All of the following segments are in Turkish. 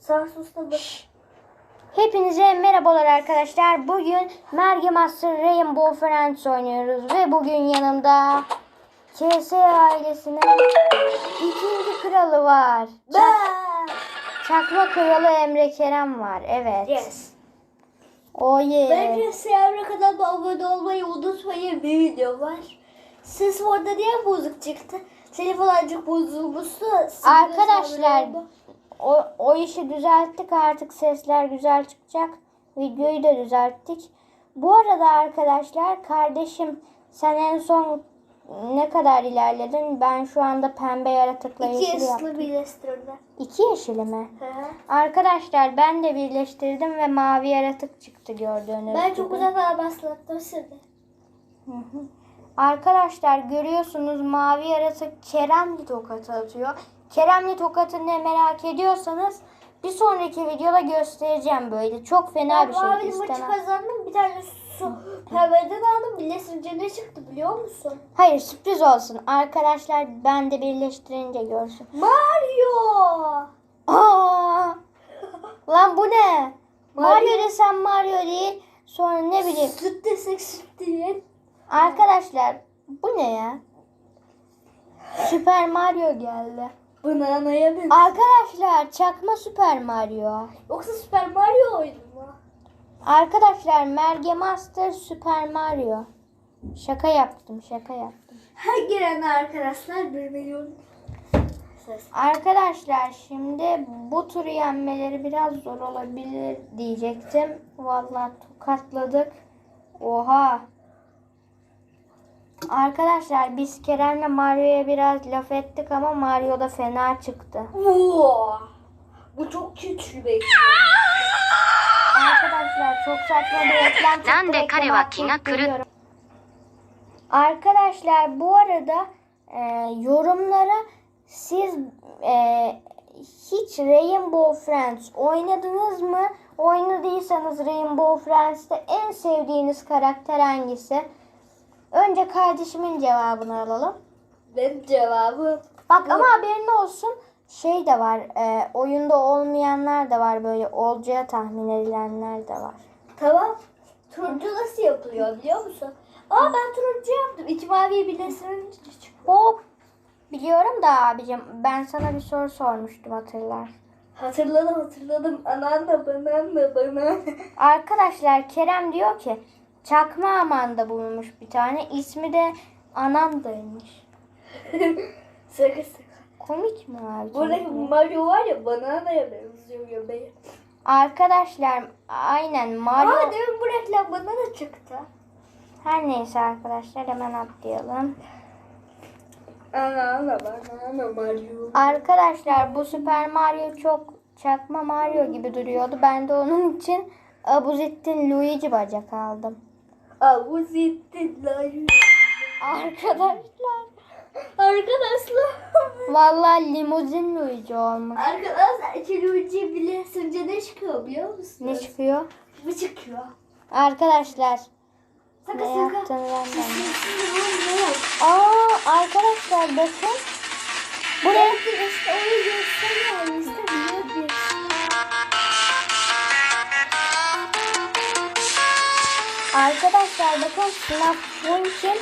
Sağ susta bak. Hepinize merhabalar arkadaşlar. Bugün Merge Master Rainbow Friends oynuyoruz ve bugün yanımda KS ailesinin ikinci kralı var. Çak- çakma kralı Emre Kerem var. Evet. Yes. Oh yeah. Bence Seyavra kanalıma abone olmayı unutmayın. Bir video var. Ses orada niye bozuk çıktı? Telefon azıcık bozulmuştu. Arkadaşlar. O, o işi düzelttik artık sesler güzel çıkacak. Videoyu da düzelttik. Bu arada arkadaşlar kardeşim sen en son ne kadar ilerledin? Ben şu anda pembe yaratıkla İki yeşil yaptım. ıslı birleştirme. İki yeşili mi? Hı hı. Arkadaşlar ben de birleştirdim ve mavi yaratık çıktı gördüğünüz Ben gibi. çok uzak. Hı hı. Arkadaşlar görüyorsunuz mavi yaratık Keremli tokat atıyor. Keremli tokatı ne merak ediyorsanız bir sonraki videoda göstereceğim böyle. Çok fena Ben bir şey mavi maçı istemem. kazandım. Bir tane su pembeden aldım. Birleştirince ne çıktı biliyor musun? Hayır sürpriz olsun. Arkadaşlar ben de birleştirince görsün. Mario. Aa! Lan bu ne? Mario. Mario desem Mario değil. Sonra ne bileyim. Süt desek süt değil. Arkadaşlar bu ne ya? Süper Mario geldi. Bananaya benziyor. Arkadaşlar çakma Süper Mario. Yoksa Super Mario oyunu mu? Arkadaşlar Merge Master Süper Mario. Şaka yaptım şaka yaptım. Her giren arkadaşlar 1 milyon. Arkadaşlar şimdi bu turu yenmeleri biraz zor olabilir diyecektim. Vallahi tokatladık. Oha. Arkadaşlar biz Kerem'le Mario'ya biraz laf ettik ama Mario da fena çıktı. Oo, bu çok kötü bir Arkadaşlar çok saçma bir reklam çıktı. Nan de kare wa ki ga kuru. Arkadaşlar bu arada e, yorumlara siz e, hiç Rainbow Friends oynadınız mı? Oynadıysanız Rainbow Friends'te en sevdiğiniz karakter hangisi? Önce kardeşimin cevabını alalım. Benim cevabım. Bak ama haberin olsun şey de var. e, oyunda olmayanlar da var böyle olacağı tahmin edilenler de var. Tamam. Turuncu nasıl yapılıyor biliyor musun? Aa ben turuncu yaptım. İki maviyi birleştirince. Hop. Biliyorum da abicim ben sana bir soru sormuştum hatırlar. Hatırladım hatırladım. Anneanne bananla banana. Arkadaşlar Kerem diyor ki çakma Amanda bulmuş bir tane. ismi de Ananda'ymış. Sakın. Komik mi abicim? Buradaki Mario var ya bananaya benziyor göbeği. Arkadaşlar aynen Mario. Aa demin bu reklam banana çıktı. Her neyse arkadaşlar hemen atlayalım. Anneanne banana Mario. Arkadaşlar bu Süper Mario çok çakma Mario gibi duruyordu. Ben de onun için Abuzettin Luigi bacak aldım. Arkadaşlar. Arkadaşlar. Vallahi limuzin Luigi olmuş. Arkadaşlar iki ucu bile sınca ne çıkıyor biliyor musun? Ne çıkıyor? Bu çıkıyor. Arkadaşlar Sakın ne sakın. yaptığını ben de? Aa arkadaşlar bakın. Bu ne? Belki işte onu gösteriyor. İşte biliyor bir. Arkadaşlar bakın Snap Funk'in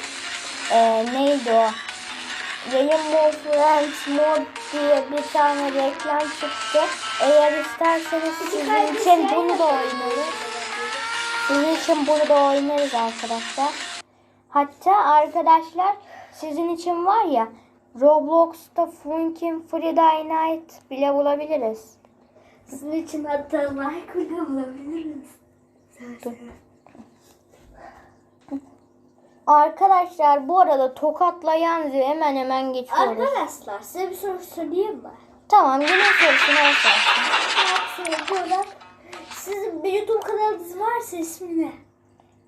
e, neydi o? Rainbow Friends Mod diye bir tane reklam çıktı. Eğer isterseniz sizin için bunu da oynarız. Sizin için bunu da oynarız arkadaşlar. Hatta arkadaşlar sizin için var ya Roblox'ta Funk'in Friday Night bile bulabiliriz. Sizin için hatta like bile bulabiliriz. Dur. Arkadaşlar bu arada tokatlayan zil hemen hemen geçiyoruz. Arkadaşlar size bir soru sorayım mı? Tamam günün sorusunu olarak sizin bir YouTube kanalınız varsa ismi ne?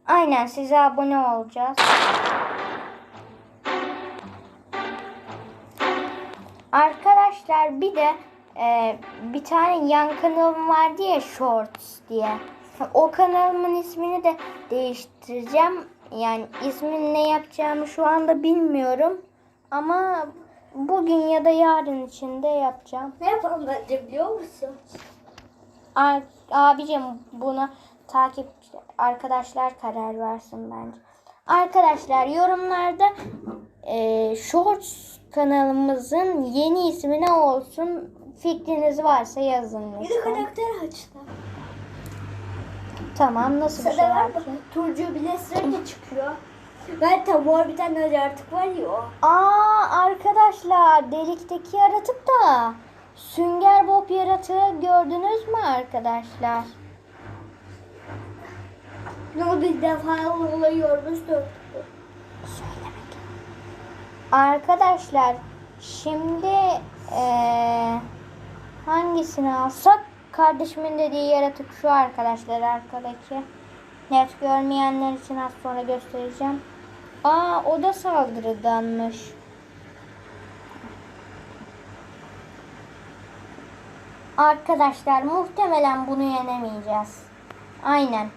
Aynen size abone olacağız. Arkadaşlar bir de e, bir tane yan kanalım vardı ya Shorts diye. O kanalımın ismini de değiştireceğim. Yani ismini ne yapacağımı şu anda bilmiyorum. Ama bugün ya da yarın içinde yapacağım. Ne yapalım bence biliyor musun? Ar- abicim bunu takip arkadaşlar karar versin bence. Arkadaşlar yorumlarda e, Shorts kanalımızın yeni ismi ne olsun fikriniz varsa yazın lütfen. karakter açtı. Tamam nasıl bir şey var mı? yapayım? Turcu bile sürekli çıkıyor. Ben tavuğa bir tane yaratık var ya o. Aa arkadaşlar delikteki yaratık da Sünger Bob yaratığı gördünüz mü arkadaşlar? Ne bir defa olayı yormuştu. Arkadaşlar şimdi eee, hangisini alsak? Kardeşimin dediği yaratık şu arkadaşlar arkadaki. Net görmeyenler için az sonra göstereceğim. Aa o da saldırıdanmış. Arkadaşlar muhtemelen bunu yenemeyeceğiz. Aynen.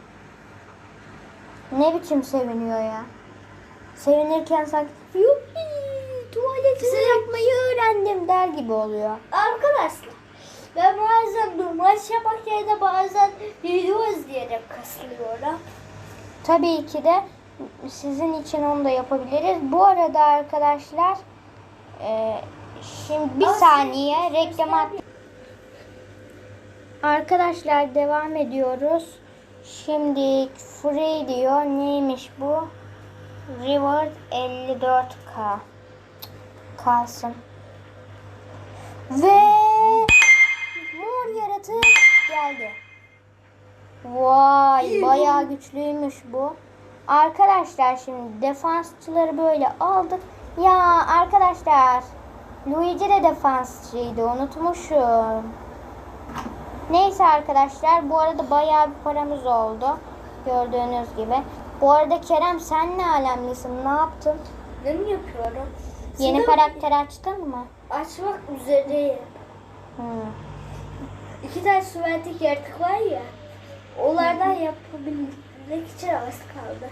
Ne biçim seviniyor ya. Sevinirken sanki yuppi tuvaletimi yapmayı öğrendim der gibi oluyor. Arkadaşlar ben bazen normal şabak yerine bazen video izleyerek kasılıyorum. Tabii ki de sizin için onu da yapabiliriz. Bu arada arkadaşlar e, şimdi bir Aa, saniye sen- reklam at- Arkadaşlar devam ediyoruz. Şimdi free diyor. Neymiş bu? Reward 54k. Kalsın. Ve mor yaratık geldi. Vay bayağı güçlüymüş bu. Arkadaşlar şimdi defansçıları böyle aldık. Ya arkadaşlar Luigi de defansçıydı unutmuşum. Neyse arkadaşlar bu arada bayağı bir paramız oldu. Gördüğünüz gibi. Bu arada Kerem sen ne alemlisin ne yaptın? Ne mi yapıyorum? Yeni karakter açtın mı? Açmak üzereyim. Hı. İki tane süvertek yaratık var ya. Onlardan yapabilmek için az kaldı.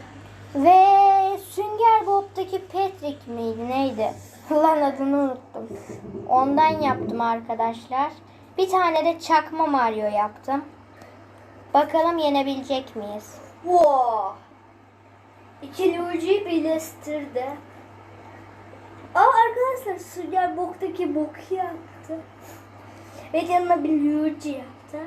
Ve Sünger Bob'taki Patrick miydi neydi? Lan adını unuttum. Ondan yaptım arkadaşlar. Bir tane de çakma Mario yaptım. Bakalım yenebilecek miyiz? Wow. İki Luigi'yi birleştirdi. Aa arkadaşlar Sünger Bok'taki boku yaptı. Ve yanına bir Luigi yaptı.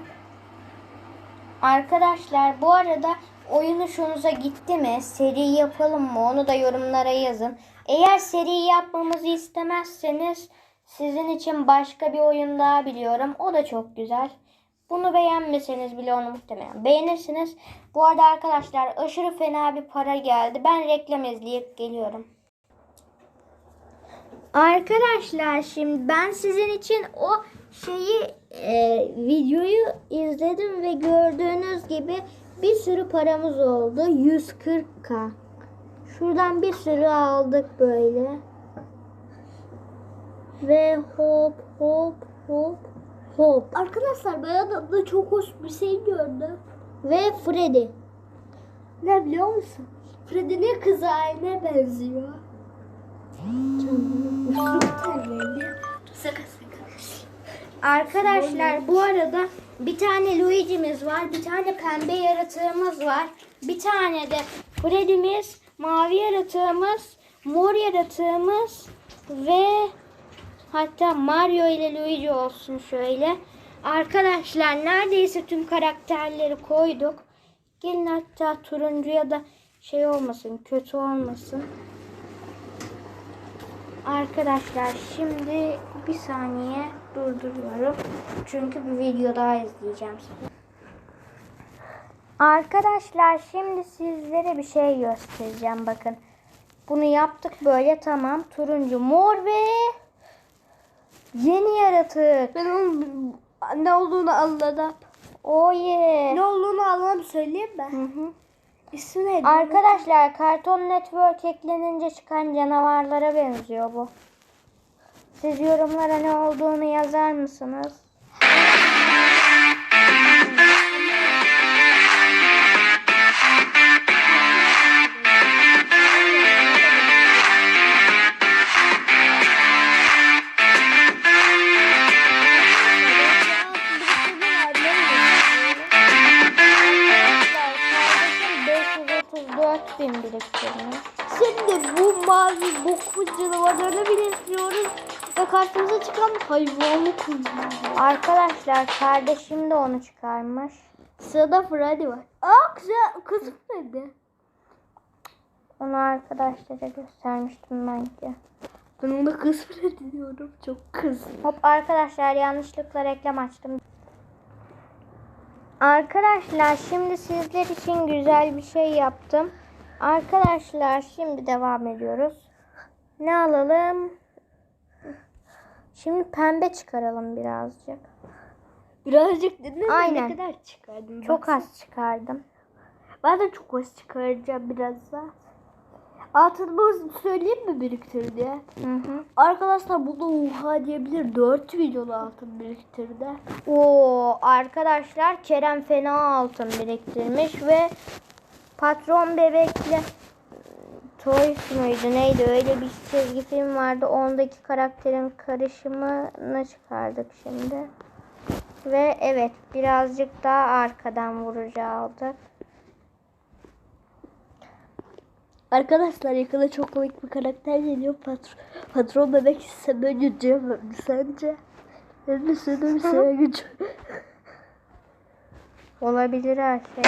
Arkadaşlar bu arada oyun hoşunuza gitti mi? Seri yapalım mı? Onu da yorumlara yazın. Eğer seri yapmamızı istemezseniz sizin için başka bir oyun daha biliyorum. O da çok güzel. Bunu beğenmeseniz bile onu muhtemelen beğenirsiniz. Bu arada arkadaşlar aşırı fena bir para geldi. Ben reklam izleyip geliyorum. Arkadaşlar şimdi ben sizin için o şeyi e, videoyu izledim ve gördüğünüz gibi bir sürü paramız oldu. 140k. Şuradan bir sürü aldık böyle. Ve hop hop hop hop. Arkadaşlar ben adamda çok hoş bir şey gördüm. Ve Freddy. Ne biliyor musun? Freddy'nin kızı Ayne benziyor. Üstü terledi. Sakın sakın. Arkadaşlar bu arada bir tane Luigi'miz var, bir tane pembe yaratığımız var, bir tane de Freddy'miz, mavi yaratığımız, mor yaratığımız ve hatta Mario ile Luigi olsun şöyle. Arkadaşlar neredeyse tüm karakterleri koyduk. Gelin hatta turuncuya da şey olmasın, kötü olmasın. Arkadaşlar şimdi bir saniye durduruyorum. Çünkü bir video daha izleyeceğim. Arkadaşlar şimdi sizlere bir şey göstereceğim bakın. Bunu yaptık böyle tamam. Turuncu, mor ve yeni yaratık. Ben onun ne olduğunu anladım. Oh yeah. Ne olduğunu anladım söyleyeyim mi? Hı hı. İsmi neydi? Arkadaşlar Cartoon Network eklenince çıkan canavarlara benziyor bu. Siz yorumlara ne olduğunu yazar mısınız? Hayvanı kullanıyoruz. Arkadaşlar kardeşim de onu çıkarmış. Sırada Freddy var. Aa güzel kız Freddy. Onu arkadaşlara göstermiştim ben ki. Ben ona kız Freddy diyorum. Çok kız. Hop arkadaşlar yanlışlıkla reklam açtım. Arkadaşlar şimdi sizler için güzel bir şey yaptım. Arkadaşlar şimdi devam ediyoruz. Ne alalım? Şimdi pembe çıkaralım birazcık. Birazcık dedin Aynen. ne kadar çıkardın? Çok Baksana. az çıkardım. Ben de çok az çıkaracağım biraz daha. Altını söyleyeyim mi biriktir diye? Hı hı. Arkadaşlar burada oha diyebilir. 4 milyon altın biriktirdi. Oo arkadaşlar Kerem fena altın biriktirmiş ve patron bebekle Toys muydu neydi öyle bir çizgi film vardı ondaki karakterin karışımını çıkardık şimdi. Ve evet birazcık daha arkadan vurucu aldık. Arkadaşlar yakında çok komik bir karakter geliyor. Patron, patron bebek ise böyle diyemem sence? Hem de senin bir gücü. Olabilir her şey.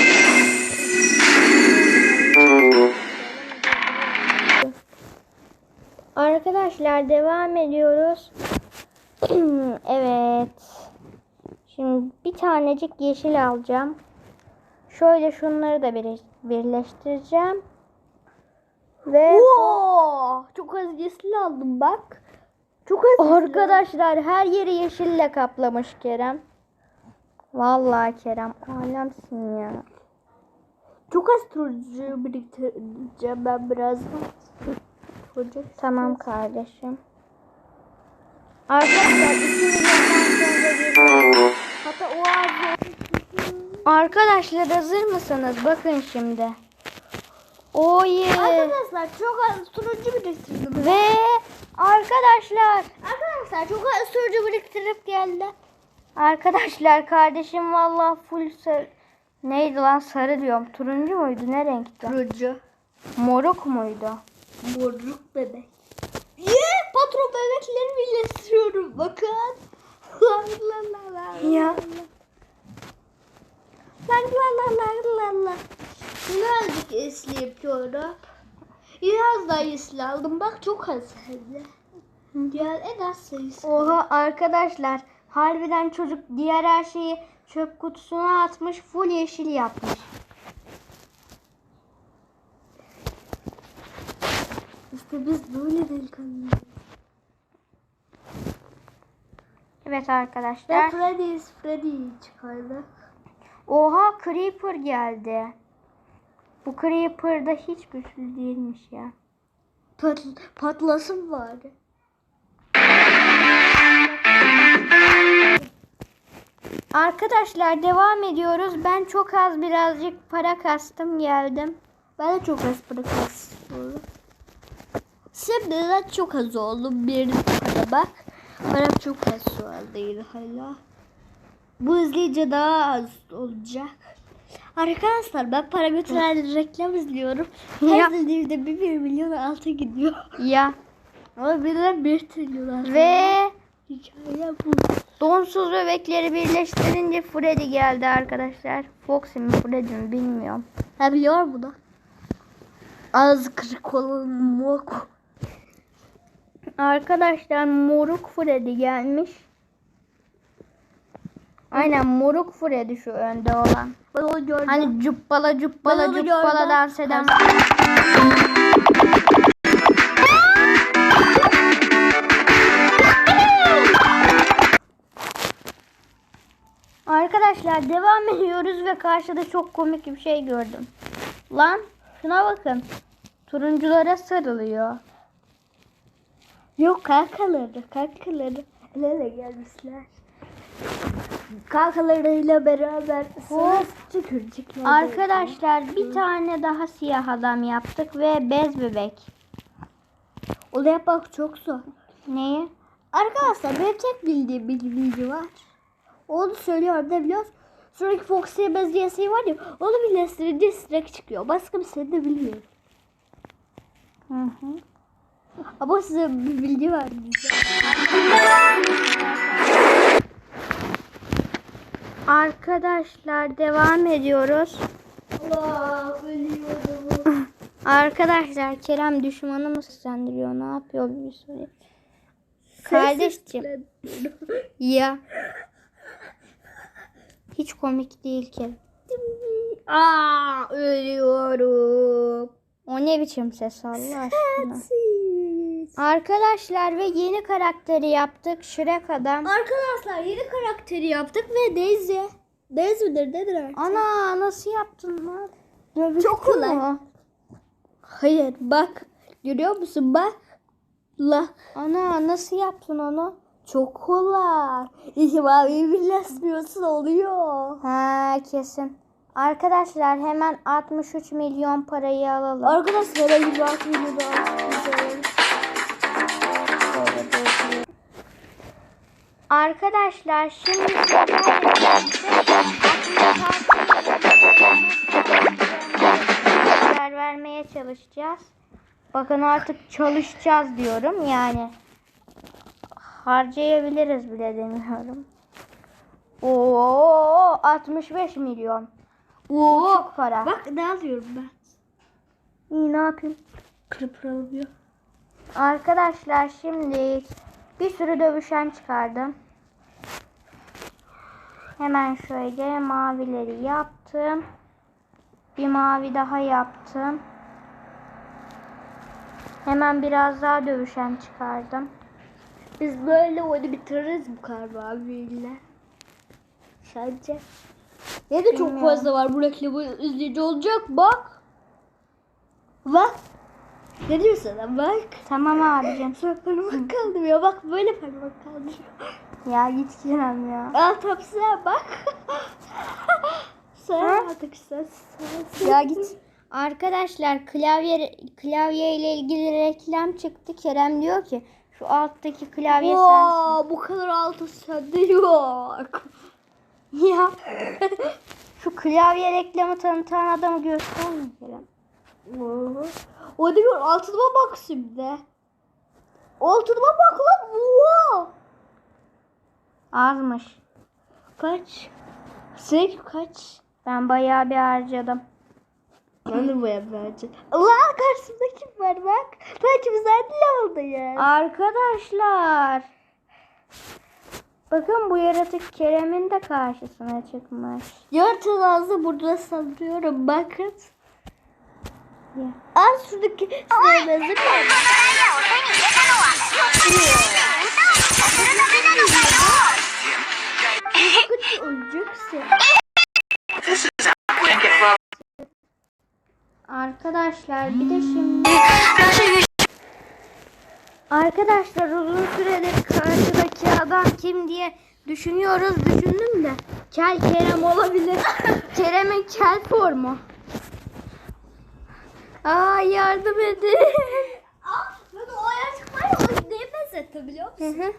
Arkadaşlar devam ediyoruz. evet. Şimdi bir tanecik yeşil alacağım. Şöyle şunları da bir- birleştireceğim. Ve Oo, çok az yeşil aldım bak. Çok az arkadaşlar her yeri yeşille kaplamış Kerem. Vallahi Kerem alemsin ya. Çok az turuncu biriktireceğim ben birazdan. Turuncu. Tamam kardeşim. Arkadaşlar 2 milyondan sonra geliyor. Hatta o ağacı Arkadaşlar hazır mısınız? Bakın şimdi. Oy. Arkadaşlar çok turuncu biriktirdim. Ve arkadaşlar. Arkadaşlar çok turuncu biriktirip geldi. Arkadaşlar kardeşim vallahi full sarı. Neydi lan sarı diyorum. Turuncu muydu? Ne renkti? Turuncu. Moruk muydu? Moruk bebek. Ye patron bebekleri birleştiriyorum bakın. La la la la. Ya. La la la la la la. Birazcık esli yapıyorum. Biraz daha esli aldım. Bak çok az de. Diğer en az sayısı. Oha arkadaşlar. Harbiden çocuk diğer her şeyi çöp kutusuna atmış. Full yeşil yapmış. İşte biz böyle delikanlıyız. Evet arkadaşlar. Freddy's Freddy'yi çıkardı. Oha Creeper geldi. Bu Creeper da hiç güçlü değilmiş ya. Pat, patlasın bari. Arkadaşlar devam ediyoruz. Ben çok az birazcık para kastım geldim. Ben de çok az para kastım. Şimdi de çok az oldu. Bir para bak. Para çok az şu an değil hala. Bu izleyince daha az olacak. Arkadaşlar ben para götüren reklam izliyorum. Her izlediğimde bir, bir milyon altı gidiyor. Ya Ama birden bir trilyon altı. ve Hikaye bu. donsuz bebekleri birleştirince Freddy geldi arkadaşlar. Foxy mi Freddy mi bilmiyorum. Ha biliyor bunu. Az kırık olan mok. Arkadaşlar moruk Freddy gelmiş. Aynen moruk Freddy şu önde olan. Ben onu gördüm. Hani cuppala cuppala Ben onu cuppala gördüm. dans eden. Arkadaşlar devam ediyoruz ve karşıda çok komik bir şey gördüm. Lan şuna bakın. Turunculara sarılıyor. Yok kankaları, kankaları. El ele gelmişler. Kankalarıyla beraber sınıf tükürecekler. Arkadaşlar bir tane daha siyah adam yaptık ve bez bebek. Onu yapmak çok zor. Neyi? Arkadaşlar benim tek bildiğim bir bilgi var. Onu söylüyorum da biliyoruz. Sonraki Fox'e benzeyen şey var ya. Onu birleştirince sinek çıkıyor. Başka bir şey de bilmiyorum. Hı hı. Ama size bir bilgi verdim. Arkadaşlar devam ediyoruz. Allah ölüyorum. Arkadaşlar Kerem düşmanı mı seslendiriyor? Ne yapıyor bir soru. Kardeşciğim. Ya. Hiç komik değil Kerem. Aa ölüyorum. O ne biçim ses Allah aşkına. Arkadaşlar ve yeni karakteri yaptık. Shrek adam. Arkadaşlar yeni karakteri yaptık ve Daisy. Daisy midir nedir artık? Ana nasıl yaptın lan? Çok kolay. mu? Hayır bak. Görüyor musun bak. La. Ana nasıl yaptın onu? Çok kolay. İki maviyi birleştiriyorsun oluyor. Ha kesin. Arkadaşlar hemen 63 milyon parayı alalım. Arkadaşlar ben bir bak videoda atacağım. Şöyle dökeyim. Arkadaşlar şimdi vermeye çalışacağız. Bakın artık çalışacağız diyorum yani. Harcayabiliriz bile demiyorum. Oo 65 milyon. Oo. Çok para. Bak ne alıyorum ben. İyi ne yapayım? Kırıp alıyor. Arkadaşlar şimdi bir sürü dövüşen çıkardım. Hemen şöyle mavileri yaptım. Bir mavi daha yaptım. Hemen biraz daha dövüşen çıkardım. Biz böyle oyunu bitiririz bu kadar maviyle. Sence? Ya da çok fazla var bu reklamı izleyici olacak bak. Bak. Ne diyorsun sen bak. Tamam abicim. Sonra parmak kaldırıyor bak böyle parmak kaldırıyor. Ya git Kerem ya. Al tepsiye bak. Sen artık sen. Ya git. Arkadaşlar klavye klavye ile ilgili reklam çıktı. Kerem diyor ki şu alttaki klavye sensin. Bu kadar altı sende yok. Ya. Şu klavye reklamı tanıtan adamı gösterme Kerem. O diyor altıma bak şimdi. Altıma bak lan. Wow. Azmış. Kaç? Sen kaç? Ben bayağı bir harcadım. Ben de boya bence. Allah karşımda kim var bak. Belki biz aynı level'dayız. Arkadaşlar. Bakın bu yaratık Kerem'in de karşısına çıkmış. Yaratığı ağzı burada saldırıyorum bakın. Ya. Al şuradaki öleceksin. Arkadaşlar bir de şimdi Arkadaşlar uzun süredir karşıdaki adam kim diye düşünüyoruz. Düşündüm de Kel Kerem olabilir. Kerem'in kel formu. Aa yardım edin. Ben o ayağı var ya o neye benzetti biliyor Hı musun? hı.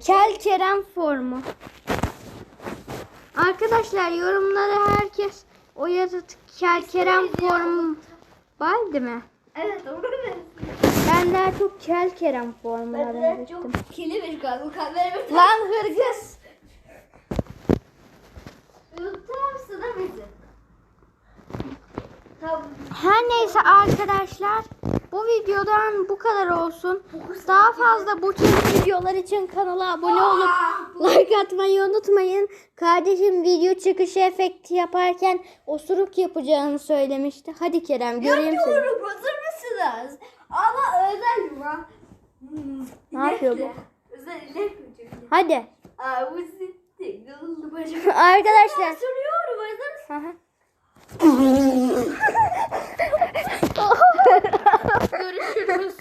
Kel Kerem formu. Arkadaşlar yorumlara herkes o yaratık Kel Kerem formu var değil mi? Evet onu benziyor. Ben daha çok Kel Kerem formuna Ben benzettim. çok kirliymiş galiba. Kamera Lan hırgız. Tamam. Her neyse arkadaşlar bu videodan bu kadar olsun. Daha fazla bu tür videolar için kanala abone olup like atmayı unutmayın. Kardeşim video çıkışı efekti yaparken osuruk yapacağını söylemişti. Hadi Kerem göreyim seni. Yapıyorum hazır mısınız? Ama özel mi? Hmm, Ne yapıyor bu? Özel inek mi çünkü? Hadi. Aa bu sitti. Kıllı bacım. Arkadaşlar. Hı hı. Görüşürüz.